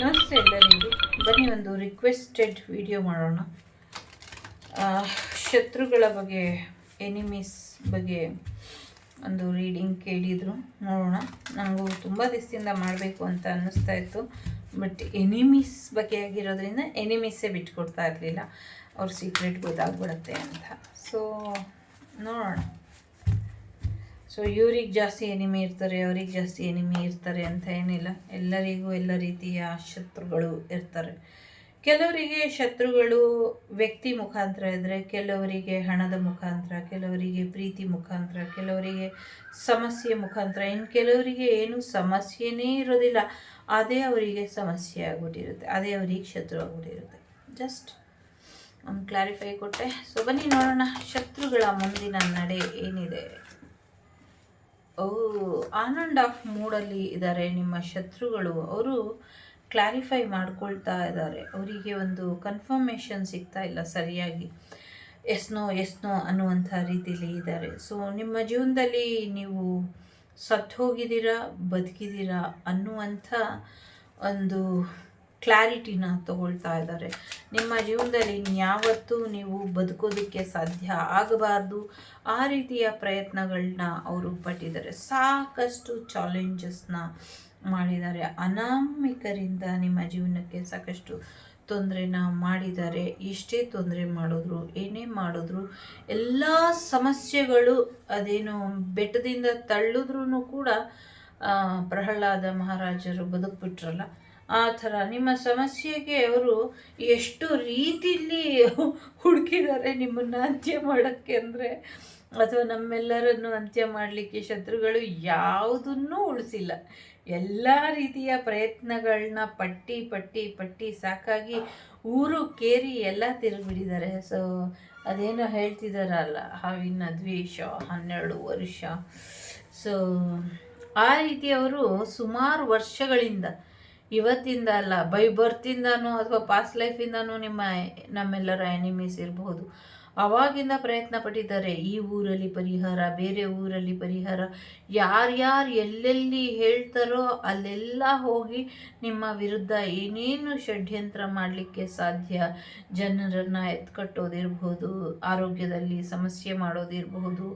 ನಮಸ್ತೆ ಎಲ್ಲರಿಗೂ. ಬನ್ನಿ, ಒಂದು ರಿಕ್ವೆಸ್ಟೆಡ್ ವಿಡಿಯೋ ಮಾಡೋಣ. ಶತ್ರುಗಳ ಬಗ್ಗೆ ಎನಿಮೀಸ್ ಬಗ್ಗೆ ಒಂದು ರೀಡಿಂಗ್ ಕೇಳಿದರು. ನೋಡೋಣ. ನನಗೂ ತುಂಬ ದಿವಸದಿಂದ ಮಾಡಬೇಕು ಅಂತ ಅನ್ನಿಸ್ತಾ ಇತ್ತು. ಬಟ್ ಎನಿಮೀಸ್ ಬಗ್ಗೆ ಆಗಿರೋದ್ರಿಂದ ಎನಿಮೀಸೇ ಬಿಟ್ಕೊಡ್ತಾ ಇರಲಿಲ್ಲ. ಅವ್ರ ಸೀಕ್ರೆಟ್ ಗೊತ್ತಾಗ್ಬಿಡುತ್ತೆ ಅಂತ. ಸೊ ನೋಡೋಣ. ಸೊ ಇವ್ರಿಗೆ ಜಾಸ್ತಿ ಎನಿಮಿ ಇರ್ತಾರೆ, ಅವ್ರಿಗೆ ಜಾಸ್ತಿ ಎನಿಮಿ ಇರ್ತಾರೆ ಅಂತ ಏನಿಲ್ಲ. ಎಲ್ಲರಿಗೂ ಎಲ್ಲ ರೀತಿಯ ಶತ್ರುಗಳು ಇರ್ತಾರೆ. ಕೆಲವರಿಗೆ ಶತ್ರುಗಳು ವ್ಯಕ್ತಿ ಮುಖಾಂತರ ಇದ್ದರೆ ಕೆಲವರಿಗೆ ಹಣದ ಮುಖಾಂತರ, ಕೆಲವರಿಗೆ ಪ್ರೀತಿ ಮುಖಾಂತರ, ಕೆಲವರಿಗೆ ಸಮಸ್ಯೆ ಮುಖಾಂತರ ಇನ್ನು ಕೆಲವರಿಗೆ ಏನು ಸಮಸ್ಯೆನೇ ಇರೋದಿಲ್ಲ, ಅದೇ ಅವರಿಗೆ ಸಮಸ್ಯೆ ಆಗ್ಬಿಟ್ಟಿರುತ್ತೆ, ಅದೇ ಅವರಿಗೆ ಶತ್ರು ಆಗ್ಬಿಟ್ಟಿರುತ್ತೆ. ಜಸ್ಟ್ ಒಂದು ಕ್ಲಾರಿಫೈ ಕೊಟ್ಟೆ. ಸೊ ಬನ್ನಿ ನೋಡೋಣ ಶತ್ರುಗಳ ಮುಂದಿನ ನಡೆ ಏನಿದೆ. ಆನ್ ಆ್ಯಂಡ್ ಆಫ್ ಮೂಡಲ್ಲಿ ಇದ್ದಾರೆ ನಿಮ್ಮ ಶತ್ರುಗಳು. ಅವರು ಕ್ಲಾರಿಫೈ ಮಾಡ್ಕೊಳ್ತಾ ಇದ್ದಾರೆ ಅವರಿಗೆ ಒಂದು ಕನ್ಫರ್ಮೇಷನ್ ಸಿಗ್ತಾ ಇಲ್ಲ ಸರಿಯಾಗಿ. ಎಸ್ನೋ ಎಸ್ನೋ ಅನ್ನುವಂಥ ರೀತಿಯಲ್ಲಿ ಇದ್ದಾರೆ ಸೊ ನಿಮ್ಮ ಜೀವನದಲ್ಲಿ ನೀವು ಸತ್ತು ಹೋಗಿದ್ದೀರಾ ಬದುಕಿದ್ದೀರಾ ಅನ್ನುವಂಥ ಒಂದು ಕ್ಲಾರಿಟಿನ ತಗೊಳ್ತಾ ಇದ್ದಾರೆ. ನಿಮ್ಮ ಜೀವನದಲ್ಲಿ ಯಾವತ್ತೂ ನೀವು ಬದುಕೋದಕ್ಕೆ ಸಾಧ್ಯ ಆಗಬಾರ್ದು. ಆ ರೀತಿಯ ಪ್ರಯತ್ನಗಳನ್ನ ಅವರು ಪಟ್ಟಿದ್ದಾರೆ. ಸಾಕಷ್ಟು ಚಾಲೆಂಜಸ್ನ ಮಾಡಿದ್ದಾರೆ. ಅನಾಮಿಕರಿಂದ ನಿಮ್ಮ ಜೀವನಕ್ಕೆ ಸಾಕಷ್ಟು ತೊಂದರೆನ ಮಾಡಿದ್ದಾರೆ. ಎಷ್ಟೇ ತೊಂದರೆ ಮಾಡಿದ್ರು, ಏನೇ ಮಾಡಿದ್ರು, ಎಲ್ಲ ಸಮಸ್ಯೆಗಳು ಅದೇನು ಬೆಟ್ಟದಿಂದ ತಳ್ಳಿದ್ರೂ ಕೂಡ ಪ್ರಹ್ಲಾದ ಮಹಾರಾಜರು ಬದುಕ್ಬಿಟ್ರಲ್ಲ. ಆ ಥರ. ನಿಮ್ಮ ಸಮಸ್ಯೆಗೆ ಅವರು ಎಷ್ಟು ರೀತಿಯಲ್ಲಿ ಹುಡುಕಿದ್ದಾರೆ ನಿಮ್ಮನ್ನು ಅಂತ್ಯ ಮಾಡೋಕ್ಕೆ ಅಂದರೆ, ಅಥವಾ ನಮ್ಮೆಲ್ಲರನ್ನು ಅಂತ್ಯ ಮಾಡಲಿಕ್ಕೆ ಶತ್ರುಗಳು ಯಾವುದನ್ನೂ ಉಳಿಸಿಲ್ಲ. ಎಲ್ಲ ರೀತಿಯ ಪ್ರಯತ್ನಗಳನ್ನ ಪಟ್ಟಿ ಪಟ್ಟಿ ಪಟ್ಟಿ ಸಾಕಾಗಿ ಊರು ಕೇರಿ ಎಲ್ಲ ತಿರುಗಿಬಿಡಿದ್ದಾರೆ ಸೊ ಅದೇನೋ ಹೇಳ್ತಿದಾರಲ್ಲ, ಹಾವಿನ ದ್ವೇಷ, ಹನ್ನೆರಡು ವರ್ಷ. ಸೊ ಆ ರೀತಿ ಅವರು ಸುಮಾರು ವರ್ಷಗಳಿಂದ ಇವತ್ತಿಂದ ಅಲ್ಲ ಬೈ ಬರ್ತಿಂದನೂ ಅಥವಾ ಪಾಸ್ಟ್ ಲೈಫಿಂದನೂ ನಿಮ್ಮ ನಮ್ಮೆಲ್ಲರ ಎನಿಮೀಸ್ ಇರಬಹುದು. ಅವಾಗಿಂದ ಪ್ರಯತ್ನ ಪಟ್ಟಿದ್ದಾರೆ, ಈ ಊರಲ್ಲಿ ಪರಿಹಾರ, ಬೇರೆ ಊರಲ್ಲಿ ಪರಿಹಾರ. ಯಾರ್ಯಾರು ಎಲ್ಲೆಲ್ಲಿ ಹೇಳ್ತಾರೋ ಅಲ್ಲೆಲ್ಲ ಹೋಗಿ ನಿಮ್ಮ ವಿರುದ್ಧ ಏನೇನು ಷಡ್ಯಂತ್ರ ಮಾಡಲಿಕ್ಕೆ ಸಾಧ್ಯ, ಜನರನ್ನು ಎತ್ಕಟ್ಟೋದಿರ್ಬೋದು ಆರೋಗ್ಯದಲ್ಲಿ ಸಮಸ್ಯೆ ಮಾಡೋದಿರಬಹುದು.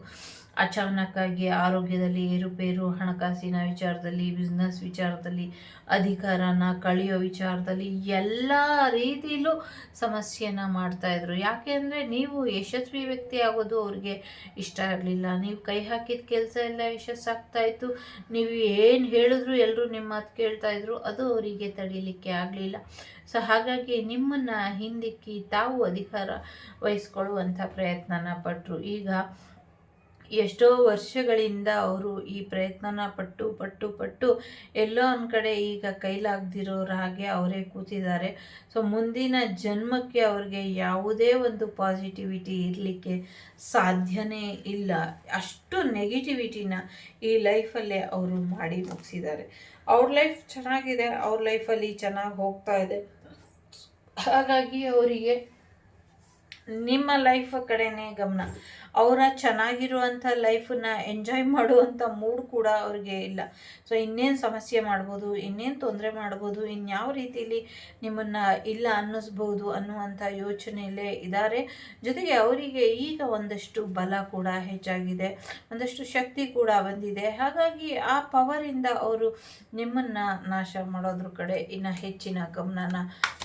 ಅಚಾನಕ್ಕಾಗಿ ಆರೋಗ್ಯದಲ್ಲಿ ಏರುಪೇರು, ಹಣಕಾಸಿನ ವಿಚಾರದಲ್ಲಿ ಬಿಸ್ನೆಸ್ ವಿಚಾರದಲ್ಲಿ, ಅಧಿಕಾರನ ಕಳೆಯೋ ವಿಚಾರದಲ್ಲಿ ಎಲ್ಲ ರೀತಿಯಲ್ಲೂ ಸಮಸ್ಯೆನ ಮಾಡ್ತಾಯಿದ್ರು ಯಾಕೆ ಅಂದರೆ ನೀವು ಯಶಸ್ವಿ ವ್ಯಕ್ತಿ ಆಗೋದು ಅವ್ರಿಗೆ ಇಷ್ಟ ಆಗಲಿಲ್ಲ ನೀವು ಕೈ ಹಾಕಿದ ಕೆಲಸ ಎಲ್ಲ ಯಶಸ್ಸಾಗ್ತಾಯಿತ್ತು ನೀವು ಏನು ಹೇಳಿದ್ರು ಎಲ್ಲರೂ ನಿಮ್ಮ ಮಾತು ಕೇಳ್ತಾ ಇದ್ರು. ಅದು ಅವರಿಗೆ ತಡೀಲಿಕ್ಕೆ ಆಗಲಿಲ್ಲ. ಸೊ ಹಾಗಾಗಿ ನಿಮ್ಮನ್ನು ಹಿಂದಿಕ್ಕಿ ತಾವು ಅಧಿಕಾರ ವಹಿಸ್ಕೊಳ್ಳುವಂಥ ಪ್ರಯತ್ನನ ಪಟ್ಟರು ಈಗ ಎಷ್ಟೋ ವರ್ಷಗಳಿಂದ ಅವರು ಈ ಪ್ರಯತ್ನನ ಪಟ್ಟು ಪಟ್ಟು ಪಟ್ಟು ಎಲ್ಲೋ ಒಂದು ಕಡೆ ಈಗ ಕೈಲಾಗದಿರೋರ ಹಾಗೆ ಅವರೇ ಕೂತಿದ್ದಾರೆ. ಸೊ ಮುಂದಿನ ಜನ್ಮಕ್ಕೆ ಅವ್ರಿಗೆ ಯಾವುದೇ ಒಂದು ಪಾಸಿಟಿವಿಟಿ ಇರಲಿಕ್ಕೆ ಸಾಧ್ಯನೇ ಇಲ್ಲ. ಅಷ್ಟು ನೆಗೆಟಿವಿಟಿನ ಈ ಲೈಫಲ್ಲೇ ಅವರು ಮಾಡಿ ಮುಗಿಸಿದ್ದಾರೆ. ಅವ್ರ ಲೈಫ್ ಚೆನ್ನಾಗಿದೆ, ಅವ್ರ ಲೈಫಲ್ಲಿ ಚೆನ್ನಾಗಿ ಹೋಗ್ತಾ ಇದೆ. ಹಾಗಾಗಿ ಅವರಿಗೆ ನಿಮ್ಮ ಲೈಫ್ ಕಡೆನೇ ಗಮನ. ಅವರ ಚೆನ್ನಾಗಿರುವಂಥ ಲೈಫನ್ನ ಎಂಜಾಯ್ ಮಾಡುವಂಥ ಮೂಡ್ ಕೂಡ ಅವ್ರಿಗೆ ಇಲ್ಲ. ಸೊ, ಇನ್ನೇನು ಸಮಸ್ಯೆ ಮಾಡ್ಬೋದು, ಇನ್ನೇನು ತೊಂದರೆ ಮಾಡ್ಬೋದು, ಇನ್ಯಾವ ರೀತಿಯಲ್ಲಿ ನಿಮ್ಮನ್ನು ಇಲ್ಲ ಅನ್ನಿಸ್ಬೋದು ಅನ್ನುವಂಥ ಯೋಚನೆಯಲ್ಲೇ ಇದ್ದಾರೆ ಜೊತೆಗೆ ಅವರಿಗೆ ಈಗ ಒಂದಷ್ಟು ಬಲ ಕೂಡ ಹೆಚ್ಚಾಗಿದೆ, ಒಂದಷ್ಟು ಶಕ್ತಿ ಕೂಡ ಬಂದಿದೆ. ಹಾಗಾಗಿ ಆ ಪವರಿಂದ ಅವರು ನಿಮ್ಮನ್ನು ನಾಶ ಮಾಡೋದ್ರ ಕಡೆ ಇನ್ನು ಹೆಚ್ಚಿನ ಗಮನನ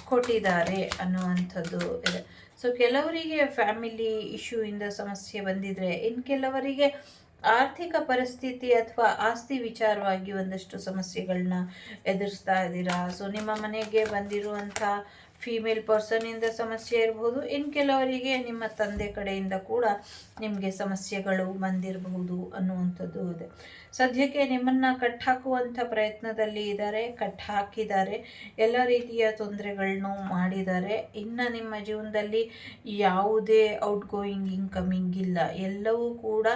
ಕೊಟ್ಟಿದ್ದಾರೆ ಅನ್ನುವಂಥದ್ದು ಇದೆ. ಸೊ ಕೆಲವರಿಗೆ ಫ್ಯಾಮಿಲಿ ಇಶ್ಯೂ ಇಂದ ಸಮಸ್ಯೆ ಬಂದಿದ್ರೆ ಇನ್ನು ಕೆಲವರಿಗೆ ಆರ್ಥಿಕ ಪರಿಸ್ಥಿತಿ ಅಥವಾ ಆಸ್ತಿ ವಿಚಾರವಾಗಿ ಒಂದಷ್ಟು ಸಮಸ್ಯೆಗಳನ್ನ ಎದುರಿಸ್ತಾ ಇದ್ದೀರಾ? ಸೊ ನಿಮ್ಮ ಮನೆಗೆ ಬಂದಿರುವಂಥ ಫೀಮೇಲ್ ಪರ್ಸನಿಂದ ಸಮಸ್ಯೆ ಇರಬಹುದು ಇನ್ನು ಕೆಲವರಿಗೆ ನಿಮ್ಮ ತಂದೆ ಕಡೆಯಿಂದ ಕೂಡ ನಿಮಗೆ ಸಮಸ್ಯೆಗಳು ಬಂದಿರಬಹುದು ಅನ್ನುವಂಥದ್ದು ಇದೆ. ಸದ್ಯಕ್ಕೆ ನಿಮ್ಮನ್ನು ಕಟ್ಟಾಕುವಂಥ ಪ್ರಯತ್ನದಲ್ಲಿ ಇದ್ದಾರೆ ಕಟ್ಟಾಕಿದ್ದಾರೆ ಎಲ್ಲ ರೀತಿಯ ತೊಂದರೆಗಳನ್ನು ಮಾಡಿದ್ದಾರೆ. ಇನ್ನು ನಿಮ್ಮ ಜೀವನದಲ್ಲಿ ಯಾವುದೇ ಔಟ್ ಗೋಯಿಂಗ್ ಇನ್ಕಮಿಂಗ್ ಇಲ್ಲ. ಎಲ್ಲವೂ ಕೂಡ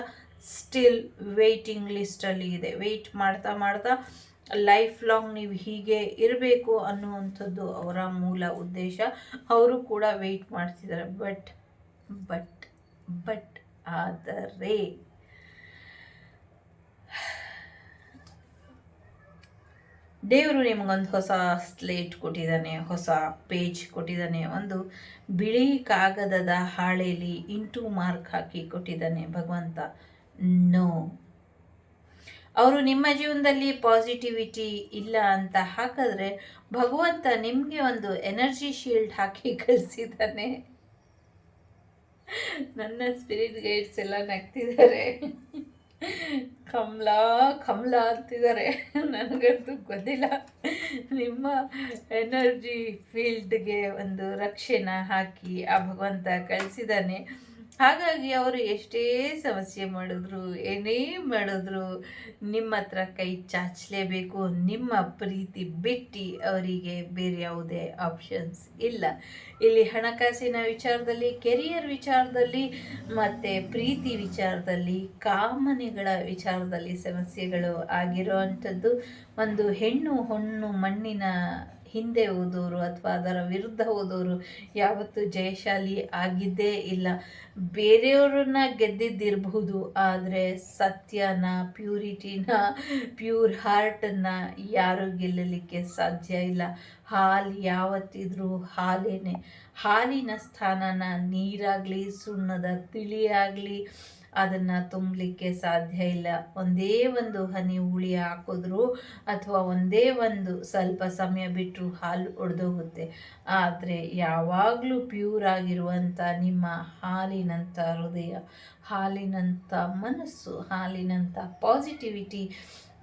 ಸ್ಟಿಲ್ ವೇಯ್ಟಿಂಗ್ ಲಿಸ್ಟಲ್ಲಿ ಇದೆ. ವೆಯ್ಟ್ ಮಾಡ್ತಾ ಮಾಡ್ತಾ ಲೈಫ್ ಲಾಂಗ್ ನೀವು ಹೀಗೆ ಇರಬೇಕು ಅನ್ನುವಂಥದ್ದು ಅವರ ಮೂಲ ಉದ್ದೇಶ. ಅವರು ಕೂಡ ವೆಯ್ಟ್ ಮಾಡ್ತಿದ್ದಾರೆ. ಬಟ್ ಬಟ್ ಬಟ್ ಆದರೆ ದೇವರು ನಿಮಗೊಂದು ಹೊಸ ಸ್ಲೇಟ್ ಕೊಟ್ಟಿದ್ದಾನೆ, ಹೊಸ ಪೇಜ್ ಕೊಟ್ಟಿದ್ದಾನೆ. ಒಂದು ಬಿಳಿ ಕಾಗದದ ಹಾಳೆಯಲ್ಲಿ ಇಂಟು ಮಾರ್ಕ್ ಹಾಕಿ ಕೊಟ್ಟಿದ್ದಾನೆ ಭಗವಂತ. ನೋ ಅವರು ನಿಮ್ಮ ಜೀವನದಲ್ಲಿ ಪಾಸಿಟಿವಿಟಿ ಇಲ್ಲ ಅಂತ ಹಾಕಿದ್ರೆ ಭಗವಂತ ನಿಮಗೆ ಒಂದು ಎನರ್ಜಿ ಶೀಲ್ಡ್ ಹಾಕಿ ಕಳಿಸಿದ್ದಾನೆ. ನನ್ನ ಸ್ಪಿರಿಟ್ ಗೈಡ್ಸ್ ಎಲ್ಲ ನಗ್ತಿದ್ದಾರೆ. ಕಮಲಾ ಕಮಲಾ ಅಂತಿದ್ದಾರೆ. ನನಗಂತೂ ಗೊತ್ತಿಲ್ಲ. ನಿಮ್ಮ ಎನರ್ಜಿ ಫೀಲ್ಡ್ಗೆ ಒಂದು ರಕ್ಷೆನ ಹಾಕಿ ಆ ಭಗವಂತ ಕಳಿಸಿದ್ದಾನೆ. ಹಾಗಾಗಿ ಅವರು ಎಷ್ಟೇ ಸಮಸ್ಯೆ ಮಾಡಿದ್ರು, ಏನೇ ಮಾಡಿದ್ರು, ನಿಮ್ಮ ಹತ್ರ ಕೈ ಚಾಚಲೇಬೇಕು, ನಿಮ್ಮ ಪ್ರೀತಿ ಬಿಟ್ಟು ಅವರಿಗೆ ಬೇರೆ ಯಾವುದೇ ಆಪ್ಷನ್ಸ್ ಇಲ್ಲ. ಇಲ್ಲಿ ಹಣಕಾಸಿನ ವಿಚಾರದಲ್ಲಿ ಕೆರಿಯರ್ ವಿಚಾರದಲ್ಲಿ, ಮತ್ತು ಪ್ರೀತಿ ವಿಚಾರದಲ್ಲಿ, ಕಾಮನೆಗಳ ವಿಚಾರದಲ್ಲಿ ಸಮಸ್ಯೆಗಳು ಆಗಿರೋ ಅಂಥದ್ದು ಒಂದು ಹೆಣ್ಣು, ಹೊಣ್ಣು, ಮಣ್ಣಿನ ಹಿಂದೆ ಹೋದವರು ಅಥವಾ ಅದರ ವಿರುದ್ಧ ಹೋದವರು ಯಾವತ್ತೂ ಜಯಶಾಲಿ ಆಗಿದ್ದೇ ಇಲ್ಲ. ಬೇರೆಯವ್ರನ್ನ ಗೆದ್ದಿದ್ದಿರಬಹುದು, ಆದರೆ ಸತ್ಯನ, ಪ್ಯೂರಿಟಿನ, ಪ್ಯೂರ್ ಹಾರ್ಟನ್ನ ಯಾರೂ ಗೆಲ್ಲಲಿಕ್ಕೆ ಸಾಧ್ಯ ಇಲ್ಲ. ಹಾಲು ಯಾವತ್ತಿದ್ರೂ ಹಾಲೇನೆ. ಹಾಲಿನ ಸ್ಥಾನನ ನೀರಾಗಲಿ, ಸುಣ್ಣದ ತಿಳಿಯಾಗಲಿ ಅದನ್ನು ತುಂಬಲಿಕ್ಕೆ ಸಾಧ್ಯ ಇಲ್ಲ. ಒಂದೇ ಒಂದು ಹನಿ ಹುಳಿ ಹಾಕಿದ್ರು ಅಥವಾ ಒಂದೇ ಒಂದು ಸ್ವಲ್ಪ ಸಮಯ ಬಿಟ್ಟರು ಹಾಲು ಒಡೆದೋಗುತ್ತೆ. ಆದರೆ ಯಾವಾಗಲೂ ಪ್ಯೂರ್ ಆಗಿರುವಂಥ ನಿಮ್ಮ ಹಾಲಿನಂಥ ಹೃದಯ ಹಾಲಿನಂಥ ಮನಸ್ಸು ಹಾಲಿನಂಥ ಪಾಸಿಟಿವಿಟಿ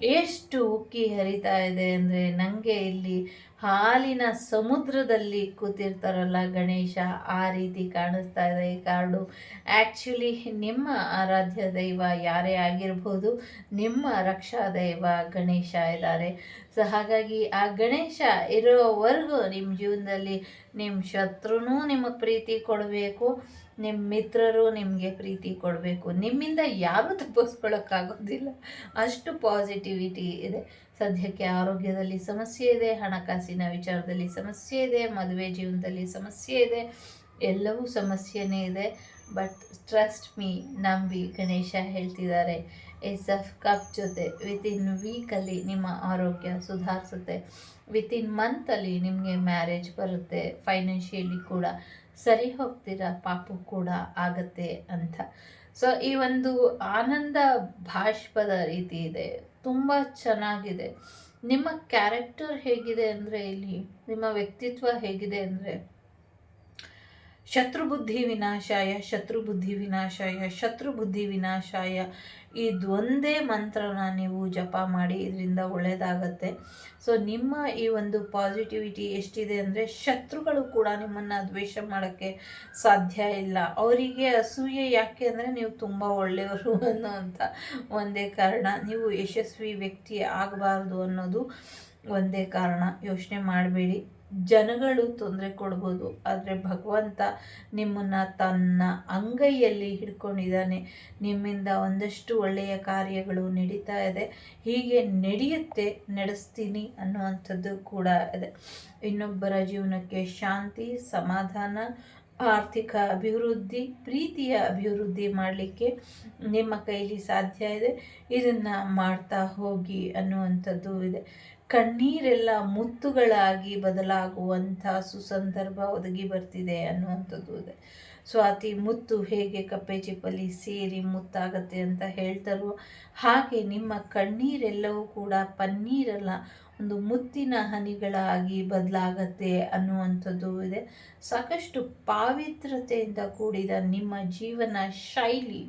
ಎಷ್ಟು ಉಕ್ಕಿ ಹರಿತಾ ಇದೆ ಅಂದರೆ ನನಗೆ ಇಲ್ಲಿ ಹಾಲಿನ ಸಮುದ್ರದಲ್ಲಿ ಕೂತಿರ್ತಾರಲ್ಲ ಗಣೇಶ, ಆ ರೀತಿ ಕಾಣಿಸ್ತಾ ಇದೆ ಈ ಕಾರ್ಡು ಆ್ಯಕ್ಚುಲಿ ನಿಮ್ಮ ಆರಾಧ್ಯ ದೈವ ಯಾರೇ ಆಗಿರ್ಬೋದು, ನಿಮ್ಮ ರಕ್ಷಾ ದೈವ ಗಣೇಶ ಇದ್ದಾರೆ. ಸೊ ಹಾಗಾಗಿ ಆ ಗಣೇಶ ಇರೋವರೆಗೂ ನಿಮ್ಮ ಜೀವನದಲ್ಲಿ ನಿಮ್ಮ ಶತ್ರುನೂ ನಿಮಗೆ ಪ್ರೀತಿ ಕೊಡಬೇಕು. ನಿಮ್ಮ ಮಿತ್ರರು ನಿಮಗೆ ಪ್ರೀತಿ ಕೊಡಬೇಕು. ನಿಮ್ಮಿಂದ ಯಾರೂ ತಪ್ಪಿಸ್ಕೊಳ್ಳೋಕ್ಕಾಗೋದಿಲ್ಲ ಅಷ್ಟು ಪಾಸಿಟಿವಿಟಿ ಇದೆ. ಸದ್ಯಕ್ಕೆ ಆರೋಗ್ಯದಲ್ಲಿ ಸಮಸ್ಯೆ ಇದೆ, ಹಣಕಾಸಿನ ವಿಚಾರದಲ್ಲಿ ಸಮಸ್ಯೆ ಇದೆ, ಮದುವೆ ಜೀವನದಲ್ಲಿ ಸಮಸ್ಯೆ ಇದೆ, ಎಲ್ಲವೂ ಸಮಸ್ಯೆನೇ ಇದೆ. ಬಟ್ ಟ್ರಸ್ಟ್ ಮೀ ನಂಬಿ ಗಣೇಶ ಹೇಳ್ತಿದ್ದಾರೆ, ಎಸ್ ಎಫ್ ಕಪ್ ಜೊತೆ ವಿತಿನ್ ವೀಕಲ್ಲಿ ನಿಮ್ಮ ಆರೋಗ್ಯ ಸುಧಾರಿಸುತ್ತೆ. ವಿತಿನ್ ಮಂತಲ್ಲಿ ನಿಮಗೆ ಮ್ಯಾರೇಜ್ ಬರುತ್ತೆ ಫೈನಾನ್ಷಿಯಲಿ ಕೂಡ. ಸರಿ ಹೋಗ್ತೀರಾ? ಪಾಪು ಕೂಡ ಆಗತ್ತೆ ಅಂತ. ಸೊ ಈ ಒಂದು ಆನಂದ ಭಾಷ್ಪದ ರೀತಿ ಇದೆ. ತುಂಬ ಚೆನ್ನಾಗಿದೆ. ನಿಮ್ಮ ಕ್ಯಾರೆಕ್ಟರ್ ಹೇಗಿದೆ ಅಂದರೆ ಇಲ್ಲಿ? ನಿಮ್ಮ ವ್ಯಕ್ತಿತ್ವ ಹೇಗಿದೆ ಅಂದರೆ? ಶತ್ರುಬುದ್ಧಿ ವಿನಾಶಾಯ ಶತ್ರುಬುದ್ಧಿ ವಿನಾಶಾಯ ಶತ್ರುಬುದ್ಧಿ ವಿನಾಶಾಯ. ಇದೊಂದೇ ಮಂತ್ರನ ನೀವು ಜಪ ಮಾಡಿ, ಇದರಿಂದ ಒಳ್ಳೆಯದಾಗತ್ತೆ ಸೊ ನಿಮ್ಮ ಈ ಒಂದು ಪಾಸಿಟಿವಿಟಿ ಎಷ್ಟಿದೆ ಅಂದರೆ, ಶತ್ರುಗಳು ಕೂಡ ನಿಮ್ಮನ್ನು ದ್ವೇಷ ಮಾಡೋಕ್ಕೆ ಸಾಧ್ಯ ಇಲ್ಲ. ಅವರಿಗೆ ಅಸೂಯೆ ಯಾಕೆ ಅಂದರೆ, ನೀವು ತುಂಬ ಒಳ್ಳೆಯವರು ಅನ್ನೋವಂಥ ಒಂದೇ ಕಾರಣ. ನೀವು ಯಶಸ್ವಿ ವ್ಯಕ್ತಿ ಆಗಬಾರ್ದು ಅನ್ನೋದು ಒಂದೇ ಕಾರಣ. ಯೋಚನೆ ಮಾಡಬೇಡಿ. ಜನಗಳು ತೊಂದರೆ ಕೊಡ್ಬೋದು, ಆದರೆ ಭಗವಂತ ನಿಮ್ಮನ್ನು ತನ್ನ ಅಂಗೈಯಲ್ಲಿ ಹಿಡ್ಕೊಂಡಿದ್ದಾನೆ. ನಿಮ್ಮಿಂದ ಒಂದಷ್ಟು ಒಳ್ಳೆಯ ಕಾರ್ಯಗಳು ನಡೀತಾ ಇದೆ. ಹೀಗೆ ನಡೆಯುತ್ತೆ, ನಡೆಸ್ತೀನಿ ಅನ್ನುವಂಥದ್ದು ಕೂಡ ಇದೆ. ಇನ್ನೊಬ್ಬರ ಜೀವನಕ್ಕೆ ಶಾಂತಿ, ಸಮಾಧಾನ, ಆರ್ಥಿಕ ಅಭಿವೃದ್ಧಿ, ಪ್ರೀತಿಯ ಅಭಿವೃದ್ಧಿ ಮಾಡಲಿಕ್ಕೆ ನಿಮ್ಮ ಕೈಲಿ ಸಾಧ್ಯ ಇದೆ. ಇದನ್ನು ಮಾಡ್ತಾ ಹೋಗಿ ಅನ್ನುವಂಥದ್ದು ಇದೆ. ಕಣ್ಣೀರೆಲ್ಲ ಮುತ್ತುಗಳಾಗಿ ಬದಲಾಗುವಂಥ ಸುಸಂದರ್ಭ ಒದಗಿ ಬರ್ತಿದೆ ಅನ್ನುವಂಥದ್ದು ಇದೆ. ಸ್ವಾತಿ, ಮುತ್ತು ಹೇಗೆ ಕಪ್ಪೆ ಚಿಪ್ಪಲ್ಲಿ ಸೇರಿ ಮುತ್ತಾಗತ್ತೆ ಅಂತ ಹೇಳ್ತಾರೋ ಹಾಗೆ ನಿಮ್ಮ ಕಣ್ಣೀರೆಲ್ಲವೂ ಕೂಡ ಪನ್ನೀರಲ್ಲ, ಒಂದು ಮುತ್ತಿನ ಹನಿಗಳಾಗಿ ಬದಲಾಗತ್ತೆ ಅನ್ನುವಂಥದ್ದು ಇದೆ. ಸಾಕಷ್ಟು ಪಾವಿತ್ರತೆಯಿಂದ ಕೂಡಿದ ನಿಮ್ಮ ಜೀವನ ಶೈಲಿ,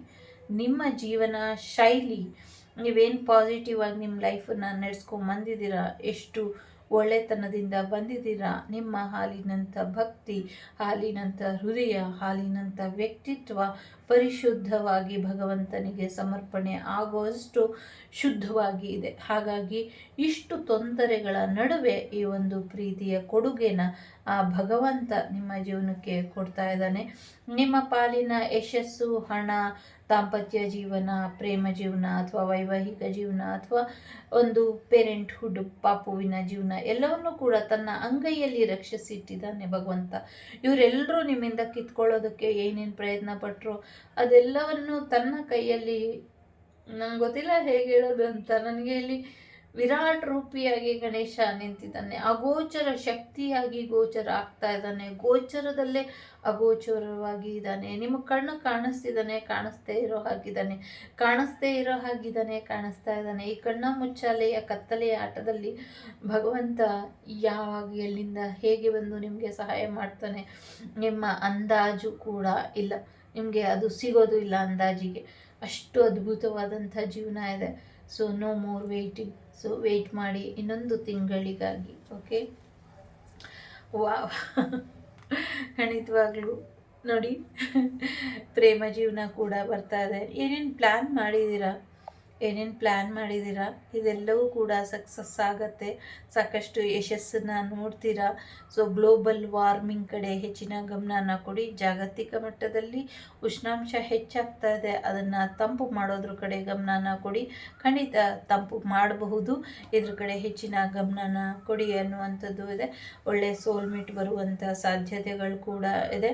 ನಿಮ್ಮ ಜೀವನ ಶೈಲಿ ನೀವೇನು ಪಾಸಿಟಿವ್ ಆಗಿ ನಿಮ್ಮ ಲೈಫನ್ನು ನಡೆಸ್ಕೊಂಡು ಬಂದಿದ್ದೀರಾ? ಎಷ್ಟು ಒಳ್ಳೆತನದಿಂದ ಬಂದಿದ್ದೀರಾ? ನಿಮ್ಮ ಹಾಲಿನಂಥ ಭಕ್ತಿ ಹಾಲಿನಂಥ ಹೃದಯ ಹಾಲಿನಂಥ ವ್ಯಕ್ತಿತ್ವ ಪರಿಶುದ್ಧವಾಗಿ ಭಗವಂತನಿಗೆ ಸಮರ್ಪಣೆ ಆಗುವಷ್ಟು ಶುದ್ಧವಾಗಿ ಇದೆ. ಹಾಗಾಗಿ ಇಷ್ಟು ತೊಂದರೆಗಳ ನಡುವೆ ಈ ಒಂದು ಪ್ರೀತಿಯ ಕೊಡುಗೆನ ಆ ಭಗವಂತ ನಿಮ್ಮ ಜೀವನಕ್ಕೆ ಕೊಡ್ತಾ ಇದ್ದಾನೆ. ನಿಮ್ಮ ಪಾಲಿನ ಯಶಸ್ಸು, ಹಣ ದಾಂಪತ್ಯ ಜೀವನ, ಪ್ರೇಮ ಜೀವನ ಅಥವಾ ವೈವಾಹಿಕ ಜೀವನ ಅಥವಾ ಒಂದು ಪೇರೆಂಟ್ಹುಡ್ ಪಾಪುವಿನ ಜೀವನ ಎಲ್ಲವನ್ನೂ ಕೂಡ ತನ್ನ ಅಂಗೈಯಲ್ಲಿ ರಕ್ಷಿಸಿಟ್ಟಿದ್ದಾನೆ ಭಗವಂತ. ಇವರೆಲ್ಲರೂ ನಿಮ್ಮಿಂದ ಕಿತ್ಕೊಳ್ಳೋದಕ್ಕೆ ಏನೇನು ಪ್ರಯತ್ನ ಪಟ್ಟರು ಅದೆಲ್ಲವನ್ನು ತನ್ನ ಕೈಯಲ್ಲಿ, ನಂಗೆ ಗೊತ್ತಿಲ್ಲ ಹೇಗೆ ಹೇಳೋದು ಅಂತ, ನನಗೆ ಇಲ್ಲಿ ವಿರಾಟ್ ರೂಪಿಯಾಗಿ ಗಣೇಶ ನಿಂತಿದ್ದಾನೆ. ಅಗೋಚರ ಶಕ್ತಿಯಾಗಿ ಗೋಚರ ಆಗ್ತಾ ಇದ್ದಾನೆ. ಗೋಚರದಲ್ಲೇ ಅಗೋಚರವಾಗಿ ಇದ್ದಾನೆ. ನಿಮ್ಮ ಕಣ್ಣು ಕಾಣಿಸ್ತಿದ್ದಾನೆ, ಕಾಣಿಸ್ತೇ ಇರೋ ಹಾಗಿದ್ದಾನೆ. ಕಾಣಿಸ್ತೇ ಇರೋ ಹಾಗಿದ್ದಾನೆ, ಕಾಣಿಸ್ತಾ ಇದ್ದಾನೆ. ಈ ಕಣ್ಣ ಮುಚ್ಚಾಲೆಯ ಕತ್ತಲೆಯ ಆಟದಲ್ಲಿ ಭಗವಂತ ಯಾವಾಗ ಎಲ್ಲಿಂದ ಹೇಗೆ ಬಂದು ನಿಮಗೆ ಸಹಾಯ ಮಾಡ್ತಾನೆ ನಿಮ್ಮ ಅಂದಾಜು ಕೂಡ ಇಲ್ಲ. ನಿಮಗೆ ಅದು ಸಿಗೋದು ಇಲ್ಲ ಅಂದಾಜಿಗೆ. ಅಷ್ಟು ಅದ್ಭುತವಾದಂಥ ಜೀವನ ಇದೆ. So no more waiting so wait ಮಾಡಿ ಇನ್ನೊಂದು ತಿಂಗಳಿಗಾಗಿ ಓಕೆ ವಾ ಖಂಡಿತವಾಗ್ಲೂ ನೋಡಿ. ಪ್ರೇಮ ಜೀವನ ಕೂಡ ಬರ್ತಾ ಇದೆ. ಏನೇನು ಪ್ಲ್ಯಾನ್ ಮಾಡಿದ್ದೀರಾ? ಏನೇನು ಪ್ಲ್ಯಾನ್ ಮಾಡಿದ್ದೀರಾ ಇದೆಲ್ಲವೂ ಕೂಡ ಸಕ್ಸಸ್ ಆಗತ್ತೆ. ಸಾಕಷ್ಟು ಯಶಸ್ಸನ್ನು ನೋಡ್ತೀರಾ? ಸೊ ಗ್ಲೋಬಲ್ ವಾರ್ಮಿಂಗ್ ಕಡೆ ಹೆಚ್ಚಿನ ಗಮನನ ಕೊಡಿ. ಜಾಗತಿಕ ಮಟ್ಟದಲ್ಲಿ ಉಷ್ಣಾಂಶ ಹೆಚ್ಚಾಗ್ತಾ ಇದೆ. ಅದನ್ನು ತಂಪು ಮಾಡೋದ್ರ ಕಡೆ ಗಮನನ ಕೊಡಿ. ಖಂಡಿತ ತಂಪು ಮಾಡಬಹುದು. ಇದ್ರ ಕಡೆ ಹೆಚ್ಚಿನ ಗಮನನ ಕೊಡಿ ಅನ್ನುವಂಥದ್ದು ಇದೆ. ಒಳ್ಳೆ ಸೋಲ್ಮೇಟ್ ಬರುವಂಥ ಸಾಧ್ಯತೆಗಳು ಕೂಡ ಇದೆ.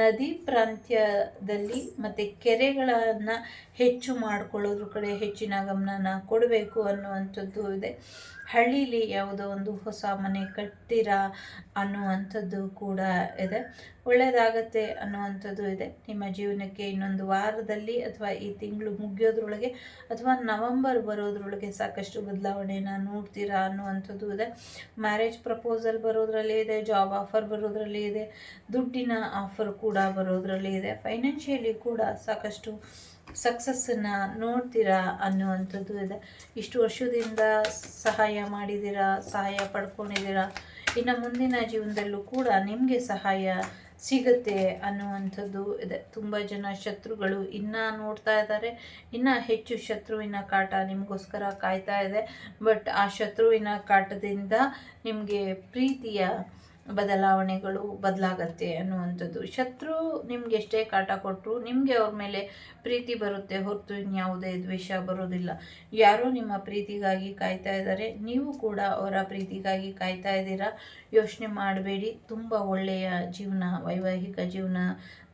ನದಿ ಪ್ರಾಂತ್ಯದಲ್ಲಿ ಮತ್ತು ಕೆರೆಗಳನ್ನು ಹೆಚ್ಚು ಮಾಡ್ಕೊಳ್ಳೋದ್ರ ಕಡೆ ಹೆಚ್ಚಿನ ಗಮನನ ಕೊಡಬೇಕು ಅನ್ನುವಂಥದ್ದು ಇದೆ. ಹಳ್ಳೀಲಿ ಯಾವುದೋ ಒಂದು ಹೊಸ ಮನೆ ಕಟ್ಟಿರಾ ಅನ್ನುವಂಥದ್ದು ಕೂಡ ಇದೆ. ಒಳ್ಳೆಯದಾಗತ್ತೆ ಅನ್ನುವಂಥದ್ದು ಇದೆ. ನಿಮ್ಮ ಜೀವನಕ್ಕೆ ಇನ್ನೊಂದು ವಾರದಲ್ಲಿ ಅಥವಾ ಈ ತಿಂಗಳು ಮುಗಿಯೋದ್ರೊಳಗೆ ಅಥವಾ ನವಂಬರ್ ಬರೋದ್ರೊಳಗೆ ಸಾಕಷ್ಟು ಬದಲಾವಣೆನ ನೋಡ್ತೀರಾ ಅನ್ನುವಂಥದ್ದು ಇದೆ. ಮ್ಯಾರೇಜ್ ಪ್ರಪೋಸಲ್ ಬರೋದ್ರಲ್ಲಿ ಇದೆ, ಜಾಬ್ ಆಫರ್ ಬರೋದ್ರಲ್ಲಿ ಇದೆ, ದುಡ್ಡಿನ ಆಫರ್ ಕೂಡ ಬರೋದ್ರಲ್ಲಿ ಇದೆ. ಫೈನಾನ್ಷಿಯಲಿ ಕೂಡ ಸಾಕಷ್ಟು ಸಕ್ಸಸ್ಸನ್ನು ನೋಡ್ತೀರಾ ಅನ್ನುವಂಥದ್ದು ಇದೆ. ಇಷ್ಟು ವರ್ಷದಿಂದ ಸಹಾಯ ಮಾಡಿದ್ದೀರಾ, ಸಹಾಯ ಪಡ್ಕೊಂಡಿದ್ದೀರಾ, ಇನ್ನು ಮುಂದಿನ ಜೀವನದಲ್ಲೂ ಕೂಡ ನಿಮಗೆ ಸಹಾಯ ಸಿಗುತ್ತೆ ಅನ್ನುವಂಥದ್ದು ಇದೆ. ತುಂಬ ಜನ ಶತ್ರುಗಳು ಇನ್ನೂ ನೋಡ್ತಾ ಇದ್ದಾರೆ. ಇನ್ನೂ ಹೆಚ್ಚು ಶತ್ರುವಿನ ಕಾಟ ನಿಮಗೋಸ್ಕರ ಕಾಯ್ತಾ ಇದೆ. ಬಟ್ ಆ ಶತ್ರುವಿನ ಕಾಟದಿಂದ ನಿಮಗೆ ಪ್ರೀತಿಯ ಬದಲಾವಣೆಗಳು ಬದಲಾಗತ್ತೆ ಅನ್ನುವಂಥದ್ದು. ಶತ್ರು ನಿಮ್ಗೆ ಎಷ್ಟೇ ಕಾಟ ಕೊಟ್ಟರು ನಿಮಗೆ ಅವ್ರ ಮೇಲೆ ಪ್ರೀತಿ ಬರುತ್ತೆ. ಹೊರತು ಇನ್ಯಾವುದೇ ದ್ವೇಷ ಬರೋದಿಲ್ಲ. ಯಾರೋ ನಿಮ್ಮ ಪ್ರೀತಿಗಾಗಿ ಕಾಯ್ತಾ ಇದ್ದಾರೆ. ನೀವು ಕೂಡ ಅವರ ಪ್ರೀತಿಗಾಗಿ ಕಾಯ್ತಾ ಇದ್ದೀರಾ. ಯೋಚನೆ ಮಾಡಬೇಡಿ. ತುಂಬ ಒಳ್ಳೆಯ ಜೀವನ, ವೈವಾಹಿಕ ಜೀವನ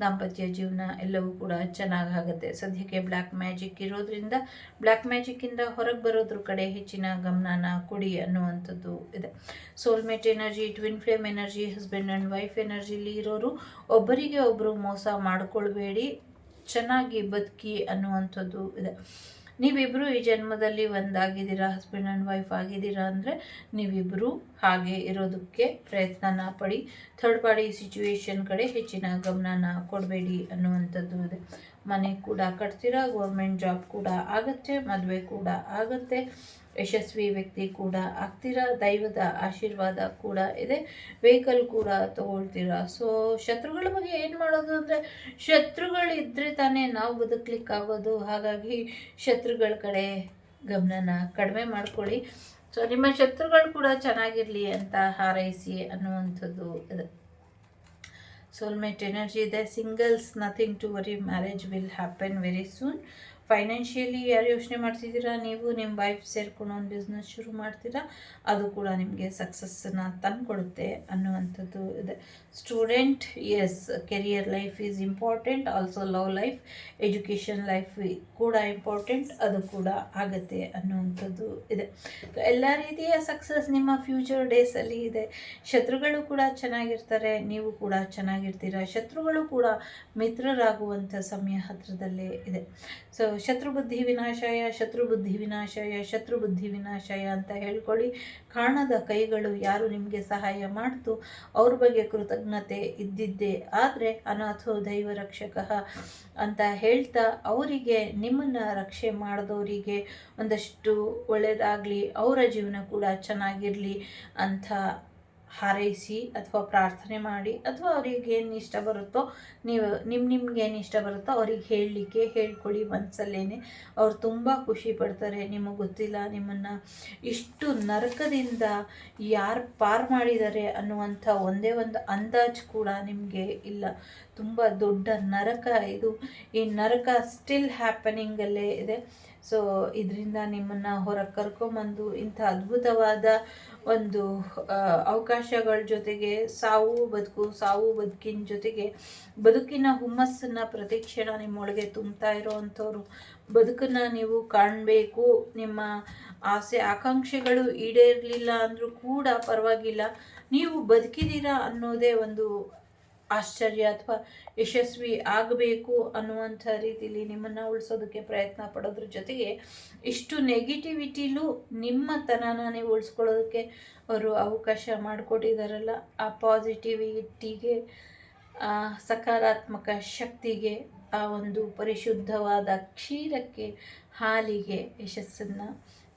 ದಾಂಪತ್ಯ ಜೀವನ ಎಲ್ಲವೂ ಕೂಡ ಚೆನ್ನಾಗಿ ಆಗುತ್ತೆ ಸದ್ಯಕ್ಕೆ ಬ್ಲ್ಯಾಕ್ ಮ್ಯಾಜಿಕ್ ಇರೋದ್ರಿಂದ ಬ್ಲ್ಯಾಕ್ ಮ್ಯಾಜಿಕ್ಕಿಂದ ಹೊರಗೆ ಬರೋದ್ರ ಕಡೆ ಹೆಚ್ಚಿನ ಗಮನನ ಕೊಡಿ ಅನ್ನುವಂಥದ್ದು ಇದೆ. Soulmate energy twin flame energy husband and wife ಎನರ್ಜಿಲಿ ಇರೋರು ಒಬ್ಬರಿಗೆ ಒಬ್ಬರು ಮೋಸ ಮಾಡಿಕೊಳ್ಬೇಡಿ, ಚೆನ್ನಾಗಿ ಬದುಕಿ ಅನ್ನುವಂಥದ್ದು ಇದೆ. ನೀವಿಬ್ಬರು ಈ ಜನ್ಮದಲ್ಲಿ ಒಂದಾಗಿದ್ದೀರಾ ಹಸ್ಬೆಂಡ್ ಆ್ಯಂಡ್ ವೈಫ್ ಆಗಿದ್ದೀರಾ ಅಂದರೆ ನೀವಿಬ್ಬರು ಹಾಗೆ ಇರೋದಕ್ಕೆ ಪ್ರಯತ್ನನ ಪಡಿ. ಥರ್ಡ್ ಪಾರ್ಟಿ ಸಿಚುವೇಶನ್ ಕಡೆ ಹೆಚ್ಚಿನ ಗಮನನ ಕೊಡಬೇಡಿ ಅನ್ನುವಂಥದ್ದು ಇದೆ. ಮನೆ ಕೂಡ ಕಟ್ತೀರಾ ಗೌರ್ಮೆಂಟ್ ಜಾಬ್ ಕೂಡ ಆಗುತ್ತೆ, ಮದುವೆ ಕೂಡ ಆಗುತ್ತೆ, ಯಶಸ್ವಿ ವ್ಯಕ್ತಿ ಕೂಡ ಆಗ್ತೀರಾ, ದೈವದ ಆಶೀರ್ವಾದ ಕೂಡ ಇದೆ ವೆಹಿಕಲ್ ಕೂಡ ತಗೊಳ್ತೀರಾ. ಸೊ ಶತ್ರುಗಳ ಬಗ್ಗೆ ಏನು ಮಾಡೋದು ಅಂದರೆ ಶತ್ರುಗಳಿದ್ದರೆ ತಾನೇ ನಾವು ಬದುಕಲಿಕ್ಕಾಗೋದು. ಹಾಗಾಗಿ ಶತ್ರುಗಳ ಕಡೆ ಗಮನನ ಕಡಿಮೆ ಮಾಡ್ಕೊಳ್ಳಿ. ಸೊ ನಿಮ್ಮ ಶತ್ರುಗಳು ಕೂಡ ಚೆನ್ನಾಗಿರಲಿ ಅಂತ ಹಾರೈಸಿ ಅನ್ನುವಂಥದ್ದು ಇದೆ. soulmate energy. They're singles, nothing to worry. Marriage will happen very soon. Financially ಯಾರು ಯೋಚನೆ ಮಾಡ್ತಿದ್ದೀರಾ? ನೀವು ನಿಮ್ಮ ವೈಫ್ ಸೇರ್ಕೊಂಡು ಒಂದು ಬಿಸ್ನೆಸ್ ಶುರು ಮಾಡ್ತೀರಾ? ಅದು ಕೂಡ ನಿಮಗೆ ಸಕ್ಸಸ್ಸನ್ನು ತಂದುಕೊಡುತ್ತೆ ಅನ್ನುವಂಥದ್ದು ಇದೆ. Student as career life is important also love life education life ಕೂಡ ಇಂಪಾರ್ಟೆಂಟ್ ಅದು ಕೂಡ ಆಗುತ್ತೆ ಅನ್ನುವಂಥದ್ದು ಇದೆ. ಎಲ್ಲ ರೀತಿಯ ಸಕ್ಸಸ್ ನಿಮ್ಮ ಫ್ಯೂಚರ್ ಡೇಸಲ್ಲಿ ಇದೆ. ಶತ್ರುಗಳು ಕೂಡ ಚೆನ್ನಾಗಿರ್ತಾರೆ, ನೀವು ಕೂಡ ಚೆನ್ನಾಗಿರ್ತೀರ. ಶತ್ರುಗಳು ಕೂಡ ಮಿತ್ರರಾಗುವಂಥ ಸಮಯ ಹತ್ತಿರದಲ್ಲೇ ಇದೆ. ಸೊ ಶತ್ರು ಬುದ್ಧಿ ವಿನಾಶಯ ಶತ್ರು ಬುದ್ಧಿ ವಿನಾಶಯ ಶತ್ರು ಬುದ್ಧಿ ವಿನಾಶಯ ಅಂತ ಹೇಳ್ಕೊಳ್ಳಿ. ಕಾಣದ ಕೈಗಳು ಯಾರು ನಿಮಗೆ ಸಹಾಯ ಮಾಡ್ತು? ಅವ್ರ ಬಗ್ಗೆ ಕೃತಜ್ಞತೆ ಇದ್ದಿದ್ದೆ ಆದರೆ ಅನಾಥೋ ದೈವ ರಕ್ಷಕ ಅಂತ ಹೇಳ್ತಾ ಅವರಿಗೆ, ನಿಮ್ಮನ್ನು ರಕ್ಷೆ ಮಾಡಿದವರಿಗೆ ಒಂದಷ್ಟು ಒಳ್ಳೆಯದಾಗಲಿ ಅವರ ಜೀವನ ಕೂಡ ಚೆನ್ನಾಗಿರಲಿ ಅಂತ ಹಾರೈಸಿ ಅಥವಾ ಪ್ರಾರ್ಥನೆ ಮಾಡಿ ಅಥವಾ ಅವ್ರಿಗೆ ಏನು ಇಷ್ಟ ಬರುತ್ತೋ ನೀವು ನಿಮ್ಮ ನಿಮ್ಗೆ ಏನು ಇಷ್ಟ ಬರುತ್ತೋ ಅವ್ರಿಗೆ ಹೇಳಲಿಕ್ಕೆ ಹೇಳ್ಕೊಳ್ಳಿ ಮನಸ್ಸಲ್ಲೇ ಅವ್ರು ತುಂಬ ಖುಷಿ ಪಡ್ತಾರೆ. ನಿಮಗೆ ಗೊತ್ತಿಲ್ಲ, ನಿಮ್ಮನ್ನು ಇಷ್ಟು ನರಕದಿಂದ ಯಾರು ಪಾರು ಮಾಡಿದ್ದಾರೆ ಅನ್ನುವಂಥ ಒಂದೇ ಒಂದು ಅಂದಾಜು ಕೂಡ ನಿಮಗೆ ಇಲ್ಲ. ತುಂಬ ದೊಡ್ಡ ನರಕ ಇದು. ಈ ನರಕ ಸ್ಟಿಲ್ ಹ್ಯಾಪನಿಂಗಲ್ಲೇ ಇದೆ. ಸೊ ಇದರಿಂದ ನಿಮ್ಮನ್ನು ಹೊರಗೆ ಕರ್ಕೊಂಬಂದು ಇಂಥ ಅದ್ಭುತವಾದ ಒಂದು ಅವಕಾಶಗಳ ಜೊತೆಗೆ ಸಾವು, ಬದುಕು, ಸಾವು, ಬದುಕಿನ ಜೊತೆಗೆ ಬದುಕಿನ ಹುಮ್ಮಸ್ಸನ್ನು ಪ್ರತಿಕ್ಷಣ ನಿಮ್ಮೊಳಗೆ ತುಂಬ್ತಾ ಇರೋವಂಥವ್ರು ಬದುಕನ್ನ ನೀವು ಕಾಣಬೇಕು. ನಿಮ್ಮ ಆಸೆ, ಆಕಾಂಕ್ಷೆಗಳು ಈಡೇರಲಿಲ್ಲ ಅಂದರೂ ಕೂಡ ಪರವಾಗಿಲ್ಲ. ನೀವು ಬದುಕಿದ್ದೀರಾ ಅನ್ನೋದೇ ಒಂದು ಆಶ್ಚರ್ಯ ಅಥವಾ ಯಶಸ್ವಿ ಆಗಬೇಕು ಅನ್ನುವಂಥ ರೀತಿಯಲ್ಲಿ ನಿಮ್ಮನ್ನು ಉಳಿಸೋದಕ್ಕೆ ಪ್ರಯತ್ನ ಪಡೋದ್ರ ಜೊತೆಗೆ ಇಷ್ಟು ನೆಗೆಟಿವಿಟಿಲೂ ನಿಮ್ಮ ತನನೇ ಉಳಿಸ್ಕೊಳ್ಳೋದಕ್ಕೆ ಅವರು ಅವಕಾಶ ಮಾಡಿಕೊಟ್ಟಿದ್ದಾರಲ್ಲ ಆ ಪಾಸಿಟಿವಿಟಿಗೆ ಸಕಾರಾತ್ಮಕ ಶಕ್ತಿಗೆ, ಆ ಒಂದು ಪರಿಶುದ್ಧವಾದ ಕ್ಷೀರಕ್ಕೆ, ಹಾಲಿಗೆ ಯಶಸ್ಸನ್ನು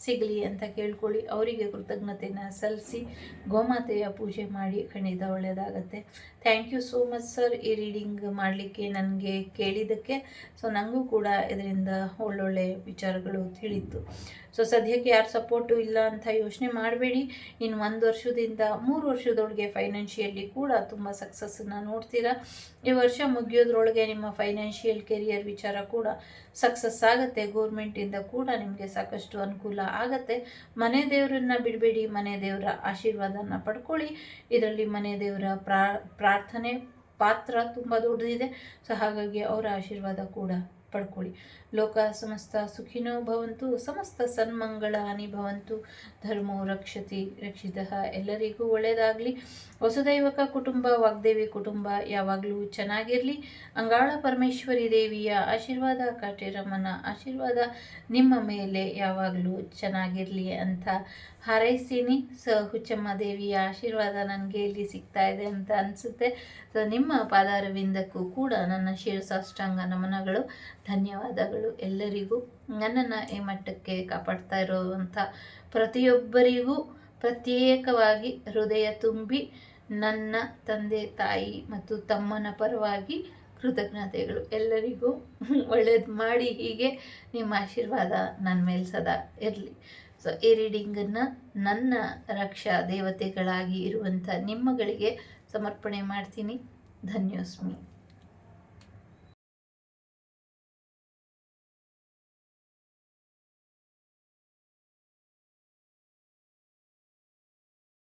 ಸಿಗಲಿ ಅಂತ ಕೇಳ್ಕೊಳ್ಳಿ. ಅವರಿಗೆ ಕೃತಜ್ಞತೆಯನ್ನು ಸಲ್ಲಿಸಿ ಗೋಮಾತೆಯ ಪೂಜೆ ಮಾಡಿ ಖಂಡಿತ ಒಳ್ಳೆಯದಾಗತ್ತೆ. Thank you so much sir ಈ ರೀಡಿಂಗ್ ಮಾಡಲಿಕ್ಕೆ ನನಗೆ ಕೇಳಿದ್ದಕ್ಕೆ. ಸೊ ನನಗೂ ಕೂಡ ಇದರಿಂದ ಒಳ್ಳೊಳ್ಳೆ ವಿಚಾರಗಳು ತಿಳಿತು ಸೊ ಸದ್ಯಕ್ಕೆ ಯಾರು ಸಪೋರ್ಟು ಇಲ್ಲ ಅಂತ ಯೋಚನೆ ಮಾಡಬೇಡಿ. ಇನ್ನು ಒಂದು ವರ್ಷದಿಂದ ಮೂರು ವರ್ಷದೊಳಗೆ ಫೈನಾನ್ಷಿಯಲಿ ಕೂಡ ತುಂಬ ಸಕ್ಸಸ್ಸನ್ನು ನೋಡ್ತೀರಾ. ಈ ವರ್ಷ ಮುಗಿಯೋದ್ರೊಳಗೆ ನಿಮ್ಮ ಫೈನಾನ್ಷಿಯಲ್ ಕೆರಿಯರ್ ವಿಚಾರ ಕೂಡ ಸಕ್ಸಸ್ ಆಗುತ್ತೆ. ಗೋರ್ಮೆಂಟಿಂದ ಕೂಡ ನಿಮಗೆ ಸಾಕಷ್ಟು ಅನುಕೂಲ ಆಗುತ್ತೆ. ಮನೆ ದೇವರನ್ನ ಬಿಡಬೇಡಿ. ಮನೆ ದೇವರ ಆಶೀರ್ವಾದನ ಪಡ್ಕೊಳ್ಳಿ. ಇದರಲ್ಲಿ ಮನೆ ದೇವರ ಪ್ರಾರ್ಥನೆ ಪಾತ್ರ ತುಂಬ ದೊಡ್ಡದಿದೆ. ಸೊ ಹಾಗಾಗಿ ಅವರ ಆಶೀರ್ವಾದ ಕೂಡ ಪಡ್ಕೊಳ್ಳಿ. ಲೋಕ ಸಮಸ್ತ ಸುಖಿನೋ ಭವಂತು, ಸಮಸ್ತ ಸನ್ಮಂಗಳಾನಿ ಭವಂತು. ಧರ್ಮೋ ರಕ್ಷತಿ ರಕ್ಷಿತ ಎಲ್ಲರಿಗೂ ಒಳ್ಳೆಯದಾಗಲಿ. ವಸುದೈವಕ ಕುಟುಂಬ, ವಾಗ್ದೇವಿ ಕುಟುಂಬ ಯಾವಾಗಲೂ ಚೆನ್ನಾಗಿರಲಿ. ಅಂಗಾಳ ಪರಮೇಶ್ವರಿ ದೇವಿಯ ಆಶೀರ್ವಾದ, ಕಾಟೇರಮ್ಮನ ಆಶೀರ್ವಾದ ನಿಮ್ಮ ಮೇಲೆ ಯಾವಾಗಲೂ ಚೆನ್ನಾಗಿರಲಿ ಅಂತ ಹಾರೈಸ್ತೀನಿ ಸೊ ಹುಚ್ಚಮ್ಮ ದೇವಿಯ ಆಶೀರ್ವಾದ ನನಗೆ ಇಲ್ಲಿ ಸಿಗ್ತಾ ಇದೆ ಅಂತ ಅನಿಸುತ್ತೆ. ಸೊ ನಿಮ್ಮ ಪಾದಾರವಿಂದಕ್ಕೂ ಕೂಡ ನನ್ನ ಶಿರಸಾಷ್ಟಾಂಗ ನಮನಗಳು, ಧನ್ಯವಾದಗಳು ಎಲ್ಲರಿಗೂ. ನನ್ನನ್ನು ಈ ಮಟ್ಟಕ್ಕೆ ಕಾಪಾಡ್ತಾ ಇರೋವಂಥ ಪ್ರತಿಯೊಬ್ಬರಿಗೂ ಪ್ರತ್ಯೇಕವಾಗಿ ಹೃದಯ ತುಂಬಿ ನನ್ನ ತಂದೆ, ತಾಯಿ ಮತ್ತು ತಮ್ಮನ ಪರವಾಗಿ ಕೃತಜ್ಞತೆಗಳು ಎಲ್ಲರಿಗೂ. ಒಳ್ಳೇದು ಮಾಡಿ ಹೀಗೆ ನಿಮ್ಮ ಆಶೀರ್ವಾದ ನನ್ನ ಮೇಲೆ ಸದಾ ಇರಲಿ. ಸೊ ಈ ರೀಡಿಂಗನ್ನು ನನ್ನ ರಕ್ಷಾ ದೇವತೆಗಳಾಗಿ ಇರುವಂಥ ನಿಮ್ಮಗಳಿಗೆ ಸಮರ್ಪಣೆ ಮಾಡ್ತೀನಿ. ಧನ್ಯೋಸ್ಮಿ.